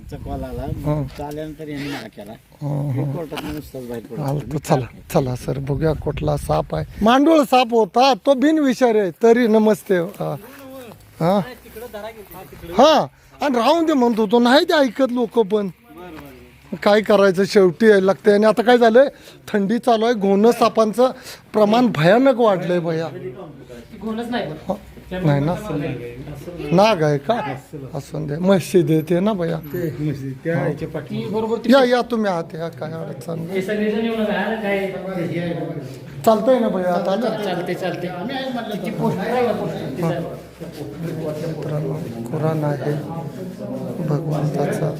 याचा कॉल आला. हं. तो आल्यानंतर यांनी मला केला. हं, हं. कोर्टात नुसताच बाहेर पडलो. आलं तर चला चला सर बघूया कुठला साप आहे. मांडोळ साप होता तो बिनविषारी आहे. तरी नमस्ते हा. हा. हा आणि राहून दे म्हणतो तो नाही ते ऐकत लोक पण. काय करायचं शेवटी यायला लागतंय. आणि आता काय झालंय? थंडी चालू आहे घोणं सापांचं प्रमाण भयानक वाढलंय भैया. हा, नाही ना नाग आहे का? असून दे. म्हशी देते ना भैया. पाठी. या या तुम्ही आहात या काय अडचण नाही. हे चालतंय ना भैया आता? चालते चालते? मित्रांनो कुराण आहे. भगवंताचा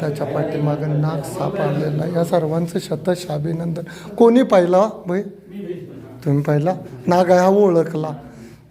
त्याच्या पाठीमागं नाग साप आलेला या सर्वांचं शतश अभिनंदन कोणी पाहिला भाई तुम्ही पाहिला? नाग आहे हा ओळखला.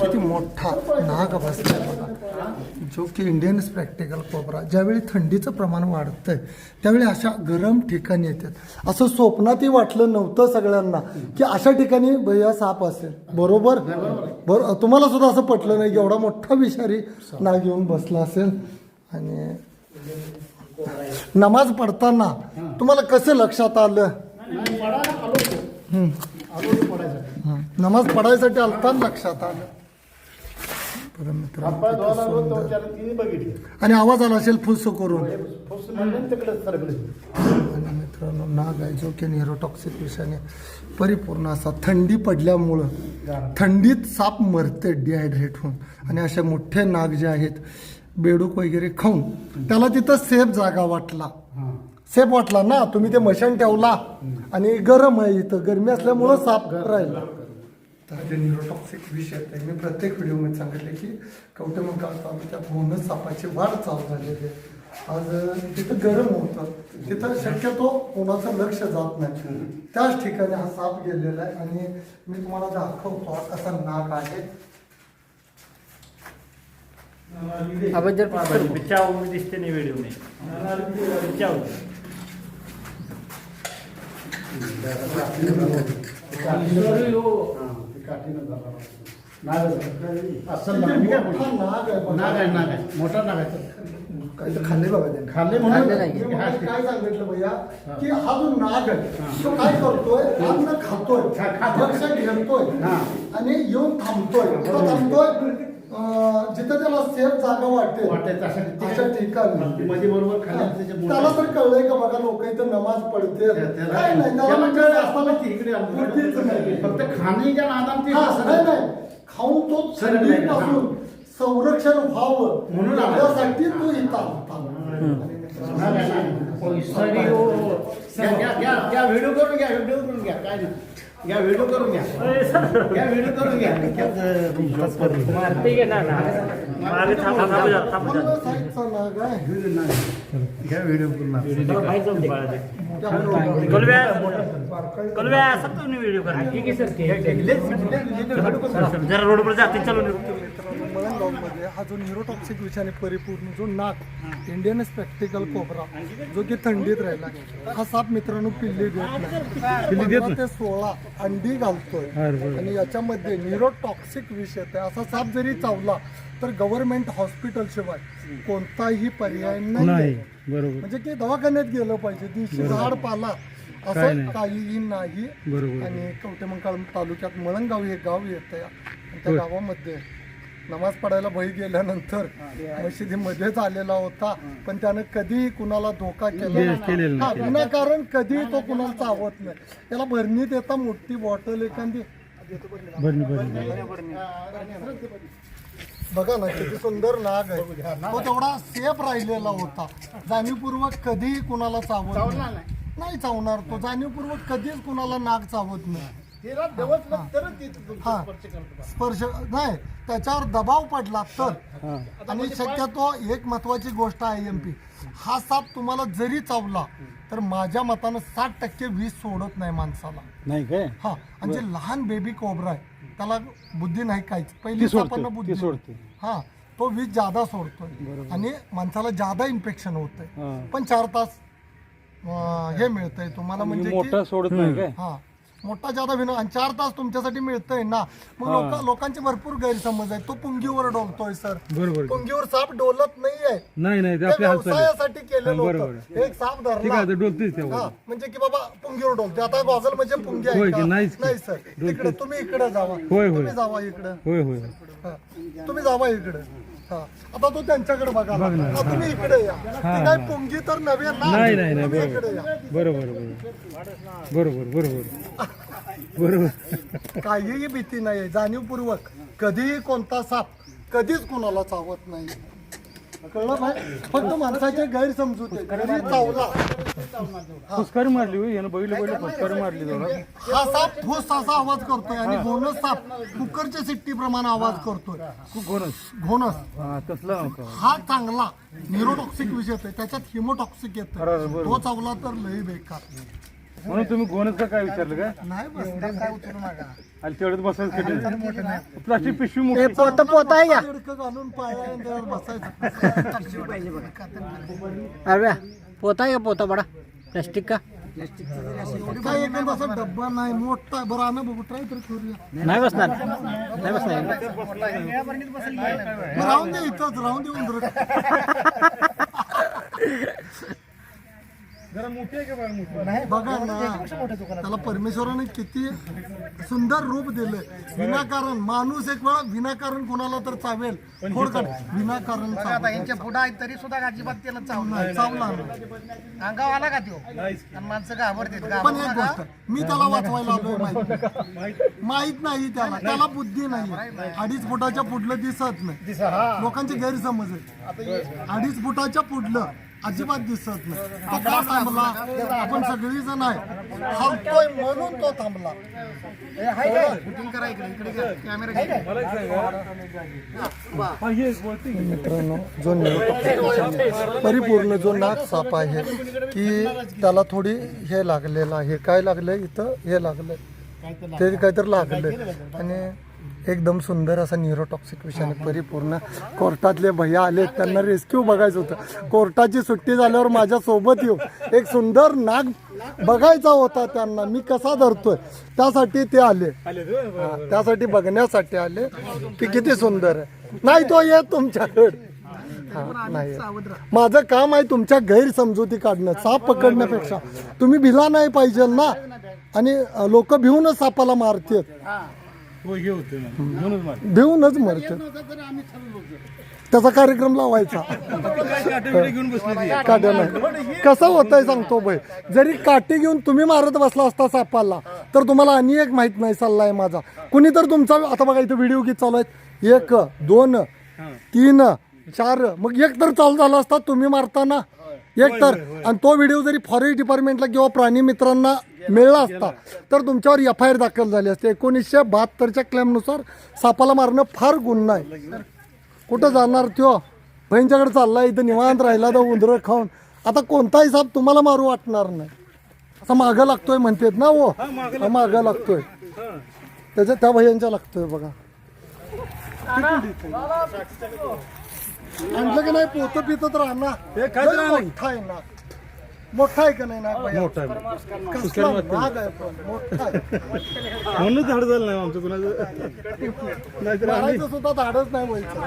किती मोठा नाग बसला बघा. जो की इंडियन प्रॅक्टिकल कोबरा ज्यावेळी थंडीचं प्रमाण वाढतंय त्यावेळी अशा गरम ठिकाणी येतात. असं स्वप्नातही वाटलं नव्हतं सगळ्यांना की अशा ठिकाणी भैया साप असेल. बरोबर? बरोबर तुम्हाला सुद्धा असं पटलं नाही एवढा मोठा विषारी नाग येऊन बसला असेल? आणि नमाज पडताना तुम्हाला कसं लक्षात आलं? नमाज पडायसाठी आलता लक्षात आलं. बरं मित्रांनो, किती सुंदर. आणि आवाज आला असेल फुस करून. आणि मित्रांनो नाग आहे जो की न्यूरोटॉक्सिक विषाने परिपूर्ण असा थंडी पडल्यामुळं थंडीत साप मरते डिहायड्रेट होऊन. आणि असे मोठे नाग जे आहेत बेडूक वगैरे खाऊन त्याला तिथं सेफ जागा वाटला. सेफ वाटला ना? तुम्ही ते मशान ठेवला. आणि गरम आहे इथं. गरमी असल्यामुळं साप राहिला. तर ते न्यूरोटॉक्सिक विष आहेत. मी प्रत्येक व्हिडिओमध्ये सांगितले की कवटे मग त्या बोनस सापाची वाढ चालू झालेली आहे. आज तिथं गरम होतं. तिथं शक्यतो कोणाचं लक्ष जात नाही. त्याच ठिकाणी हा साप गेलेला आहे आणि मी तुम्हाला दाखवतो हा कसा नाग आहे. पकड. चाव में दिखते नहीं वीडियो में चाव अरे हो. किती मोठा नाग आहे. मोठा नाग आहे काही तर खाल्ले बघा त्यांनी. खाल्ले म्हणून काय सांगितलं भैया? की हा जो नाग आहे तो काय करतोय? अन्न खातोय. भक्ष घेतोय. आणि येऊन थांबतोय. थांबतोय जिथं त्याला सेफ जागा वाटेल वाटेल अशा ठिकाणी. मध्ये बरोबर त्याला तर कळलंय का बघा लोक इथं नमाज पडते काय नाही नाही फक्त खाण्याच्या नादात हा, नाही खाऊन तो? थंडीपासून संरक्षण व्हावं. म्हणून आला. त्यासाठी तो इथं हो. घ्या, घ्या, घ्या, व्हिडिओ करून घ्या व्हिडिओ करून घ्या. काय नाही. घ्या व्हिडिओ करून घ्या. घ्या व्हिडिओ करून घ्या. ना नाग आहे. घ्या व्हिडिओ करून जरा बाहेर जाऊन दे. ठीक आहे सर. जरा रोड पर जाते चलो हा जो न्यूरोटॉक्सिक विषाने परिपूर्ण जो नाग इंडियन स्पेक्टिकल कोबरा जो की थंडीत राहिला. हा साप मित्रांनो पिल्ली देत नाही. पंधरा ते सोळा अंडी घालतोय. आणि याच्यामध्ये न्यूरोटॉक्सिक विष येते असा साप जरी चावला तर गव्हर्नमेंट हॉस्पिटल शिवाय कोणताही पर्याय नाही बरोबर. म्हणजे की दवाखान्यात गेलं पाहिजे दिवशी झाड पाला असं काहीही नाही. आणि कवटेमंकाळ तालुक्यात मळंगाव हे गाव येतं त्या गावामध्ये नमाज पडायला बळी गेल्यानंतर मशिदीमध्येच आलेला होता. पण त्यानं कधीही कुणाला धोका केला नाही. विनाकारण कधीही तो कुणाला चावत नाही. त्याला भरणी देता मोठी बॉटल एखादी. बघा ना किती सुंदर नाग आहे. तो तेवढा सेफ राहिलेला होता. जाणीवपूर्वक कधीही कुणाला चावत नाही. नाही चावणार तो. जाणीवपूर्वक कधीच कुणाला नाग चावत नाही. तिला दवसलं तरच ती तुमचा हा. स्पर्श करतो स्पर्श नाही त्याच्यावर दबाव पडला तर. आणि शक्यतो एक महत्वाची गोष्ट आहे एम पी. हा साप तुम्हाला जरी चावला तर माझ्या मतानं साठ टक्के विष सोडत नाही माणसाला. नाही काय? हा. आणि जे लहान बेबी कोबरा आहे त्याला बुद्धी नाही काहीच. पहिली ती सोडते, सापांना ती बुद्धी सोडते. हा. तो विष जादा सोडतोय. आणि माणसाला जादा इन्फेक्शन होतंय. हा. पण चार तास अं, हे मिळतंय तुम्हाला म्हणजे की- मोठा सोडत नाही काय? हा. मोठा जादा विनो आणि चार तास तुमच्यासाठी मिळतंय ना. मग लोक लोकांचे भरपूर गैरसमज आहे तो पुंगीवर डोलतोय सर. बरोबर. पुंगीवर साप डोलत नाहीये. नाही नाही ते ते आपल्या हालचाल. व्यवसायासाठी केलेलं हा, बरोबर. एक साप ठीक धरला आहे डोलतेच तेव्हा म्हणजे की बाबा पुंगीवर डोलते आता गॉगल म्हणजे पुंगी होय आहे की? का? नाहीच की. नाही सर. इकडे तुम्ही इकडे जावा. होय. तुम्ही जावा इकडे. होय होय. हा. तुम्ही जावा इकडे. आता तो त्यांच्याकडे बघा हा, तुम्ही इकडे या. ती काय पुंगी तर नव्हे ना. नाही नाही नाही तुम्ही इकडे या. बरोबर बरोबर. बरोबर बरोबर. बरोबर. काहीही भीती नाही जाणीवपूर्वक. कधीही कोणता साप कधीच कोणाला चावत नाही. कळलं नाही. फक्त माणसाचे गैरसमजूत आहे जरी चावला. फुसकारी मारली होय यानं बघितलं बघितलं फुसकारी मारली हा साप फुस असा आवाज करतोय आणि घोणस साप कुकरच्या सिट्टी प्रमाणे आवाज करतोय. खूप घोणस. घोणस. हा तसला नव्हता हा चांगला न्यूरोटॉक्सिक विषय आहे त्याच्यात हिमोटॉक्सिक येत अरे, बरोबर. तो चावला तर लई बेकार. म्हणून तुम्ही घोणसचं काय विचारलं काय नाही बस काय उचलू नका आणि तेवढंच बसायचं कधी प्लास्टिक पिशवी मोठी पोत पोत आहे का तिडकं घालून पाया बसायचं अरे पोता आहे का पोता बडा प्लास्टिक का काय एकदम असा डब्बा नाही मोठा. बरं आम्ही बघू ट्राय तर करूया नाही बसणार नाही बसणार मग राहून दे इथंच राहून दे उंदर जरा मोठी आहे का बघा मोठी? बघा ना. त्याला परमेश्वराने किती सुंदर रूप दिलंय विनाकारण माणूस एक वेळा विनाकारण कोणाला तर चावेल. थोडक्यात विनाकारण चावेल. यांच्या पुढे आहेत तरी सुद्धा अजिबात त्याला नाही, चावला नाही. अंगाव आला का त्यो आणि माणसं घाबरतात पण एक गोष्ट मी त्याला वाचवायला आलोय माहीत माहीत. नाही त्याला. त्याला बुद्धी नाही. अडीच फुटाच्या पुढलं दिसत नाही. लोकांचे गैरसमज आहे. अडीच फुटाच्या पुढलं अजिबात दिसत नाही. तो का थांबला? आपण सगळी जण आहे. थांबतोय म्हणून तो थांबला. हा हे. मित्रांनो जो परिपूर्ण जो नाग साप आहे की त्याला थोडी हे लागलेलं आहे. काय लागलंय इथं? हे लागलंय. ते काहीतरी लागलंय. आणि एकदम सुंदर असा न्यूरोटॉक्सिक विषयाने परिपूर्ण कोर्टातले भैया आले त्यांना रेस्क्यू बघायचं होतं. कोर्टाची सुट्टी झाल्यावर माझ्या सोबत येऊ एक सुंदर नाग बघायचा होता त्यांना. मी कसा धरतोय? त्यासाठी ते आले. त्यासाठी बघण्यासाठी आले. की किती सुंदर आहे. नाही तो येत तुमच्याकडे. हा, नाही. माझं काम आहे तुमच्या गैरसमजुती काढणं साप पकडण्यापेक्षा. तुम्ही भिला नाही पाहिजे ना? आणि लोक भिवूनच सापाला मारतात. होतं ना म्हणून मार. भिवूनच मरतात त्याचा कार्यक्रम लावायचा. काय काटे बिटे घेऊन बसले ते? काट्या नाही. कसं होतंय सांगतो बाई. जरी काठी घेऊन तुम्ही मारत बसला असता सापाला तर तुम्हाला आणि एक माहीत नाही सल्ला आहे माझा. कुणी तर तुमचा आता बघा इथं व्हिडिओ किती चालू आहेत. एक दोन तीन चार मग एक तर चालू झाला असता तुम्ही मारताना. एक तर आणि तो व्हिडिओ जरी फॉरेस्ट डिपार्टमेंटला किंवा प्राणी मित्रांना मिळला असता तर तुमच्यावर एफ आय आर दाखल झाली असते. एकोणीसशे बहात्तरच्या क्लेमनुसार सापाला मारणं फार गुन्हा आहे. कुठं जाणार त्यो बहिणीच्याकडे चाललाय इथं निवांत राहिला तर उंदरं खाऊन. आता कोणताही साप तुम्हाला मारू वाटणार नाही. असा मागं लागतोय म्हणतात ना हो? हा, मागं लागतोय. त्याच्या त्या भैयांच्या लागतोय बघा. आणलं की नाही पोत पितत राहणार हे काय लय राहणार? मोठा आहे ना मोठा आहे का नाही ना? मोठा आहे. कसला आहे पण, मोठा आहे. म्हणून झाड झालं नाही आमचं कुणाचं. नाहीतर आम्ही मारायचं सुद्धा धाडच नाही व्हायचं.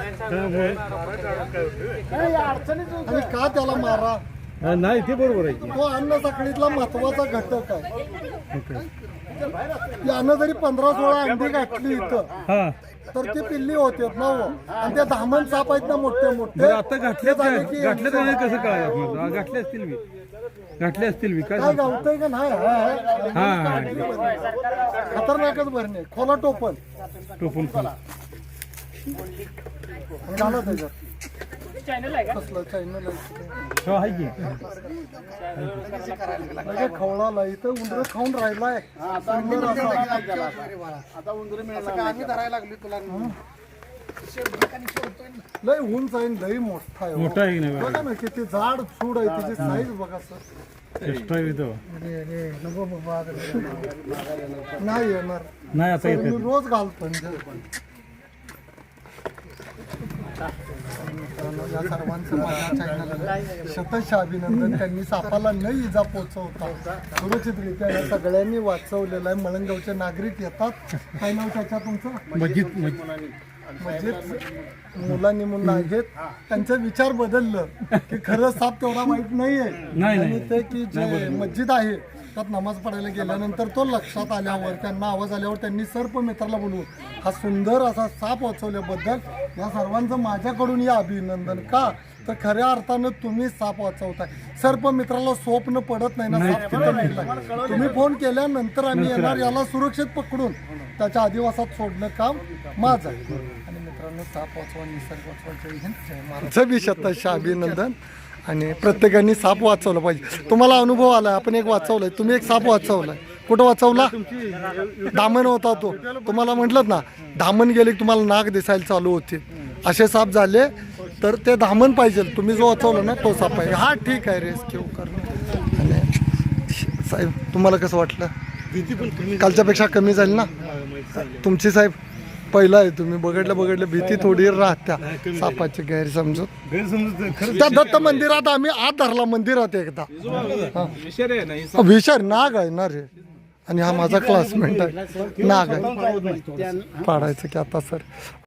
आणि का त्याला मारा? हा, नाही ते बरोबर आहे की. तो अन्न साखळीतला महत्त्वाचा घटक आहे. यानं जरी पंधरा सोळा अंडी घातली इथं हा. तर ती पिल्ली होते ना हो. आणि त्या धामण साप आहेत ना मोठे मोठे बरं आता घातले झाले की घातले तर नाही कसं काय? हा, घातले असतील मी घातले असतील मी काय काय सांगतो? गावतंय का नाही. हा खतरनाकच भरणे. खोला टोपण. टोपून खाली. त्याच्यात. चॅनल आहे हो आहे की. लगे खवळाला इथं उंदर खाऊन राहिलाय. आता उंदरी मिळणार लय उंच आहे लय मोठा आहे हो. मोठा आहे बघा ना किती जाड सूड आहे त्याची साईज बघा सर. एक्स्ट्रा येतो नाही येणार. नाही आता रोज घालतो मित्रांनो, या सर्वांचं माझ्या चॅनलला शतश अभिनंदन. त्यांनी सापाला न इजा पोचवता सुरक्षितरित्या या सगळ्यांनी वाचवलेलं आहे. मळंगावचे नागरिक येतात. काय नाव त्याच्या तुमचं? मस्जिद मस्जिद मुलांनी मुलं आहेत. त्यांचा विचार बदललं की खरं साप तेवढा वाईट नाहीये. नाही, आणि नाही. ते की जे मस्जिद आहे त्यात नमाज पडायला गेल्यानंतर तो लक्षात आल्यावर त्यांना आवाज आल्यावर त्यांनी सर्प मित्राला बोलवून हा सुंदर असा साप वाचवल्याबद्दल या सर्वांचं माझ्याकडून या अभिनंदन का? तर खऱ्या अर्थानं तुम्ही साप वाचवताय. सर्प मित्राला स्वप्न पडत नाही ना साप तिथं निघलाय तुम्ही फोन केल्यानंतर आम्ही येणार याला सुरक्षित पकडून त्याच्या आदिवासात सोडणं काम माझं आहे. मित्रांनो साप वाचवा निसर्ग वाचवा. जय हिंद जय महाराज बी शतश अभिनंदन आणि प्रत्येकाने साप वाचवलं पाहिजे. तुम्हाला अनुभव आलाय आपण एक वाचवलाय. तुम्ही एक साप वाचवलाय. कुठं वाचवला? दामन होता तो. तुम्हाला म्हटलं ना दामन गेले की तुम्हाला नाक दिसायला चालू होते. असे साप झाले तर ते धामण पाहिजे. तुम्ही जो वाचवला ना तो साप पाहिजे. हा ठीक आहे रेस्क्यू करणं आणि साहेब तुम्हाला कसं वाटलं? भीती पण कमी कालच्यापेक्षा कमी झाली ना? तुमची साहेब? पहिला आहे तुम्ही बघडलं बघडलं भीती थोडी राहत्या. सापाची गैरसमजूत. त्या दत्त मंदिरात आम्ही आत धरला मंदिरात एकदा. विषय विचार नाग आहे ना रे. आणि हा माझा क्लासमेट आहे. नाग आहे. पाडायचं की आता सर.